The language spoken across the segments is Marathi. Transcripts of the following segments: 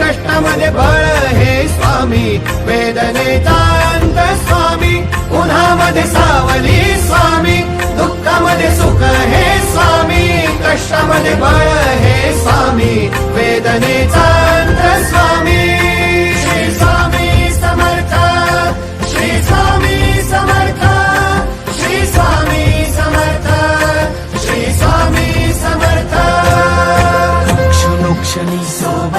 कष्टामध्ये बळ हे स्वामी. वेदनेचा अंत स्वामी. उन्हामध्ये सावली स्वामी. दुःखामध्ये सुख हे स्वामी. कष्टामध्ये बळ हे स्वामी. वेदनेचा अंत स्वामी. श्री स्वामी समर्थ. श्री स्वामी समर्थ. श्री स्वामी समर्थ. श्री स्वामी समर्थ. क्षणोक्षणी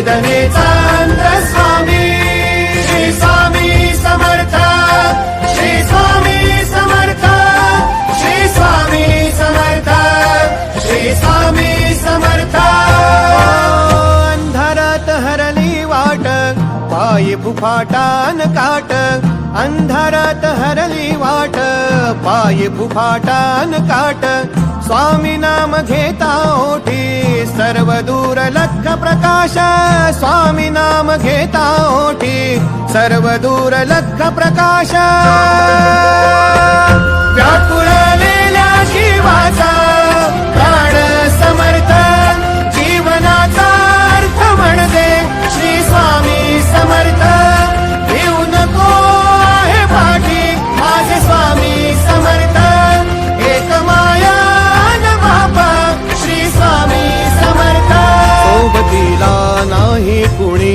वेदनेचा अंत स्वामी श्री स्वामी समर्थ श्री स्वामी समर्थ श्री स्वामी समर्थ श्री स्वामी समर्थ. अंधारात हरली वाट पायी फुफाटान काट अंधारात हरली वाट पायी फुफाटान काट. स्वामी नाम घेता ओठी सर दूर लख प्रकाश स्वामी नाम घेता ओठी सर्व दूर लख प्रकाश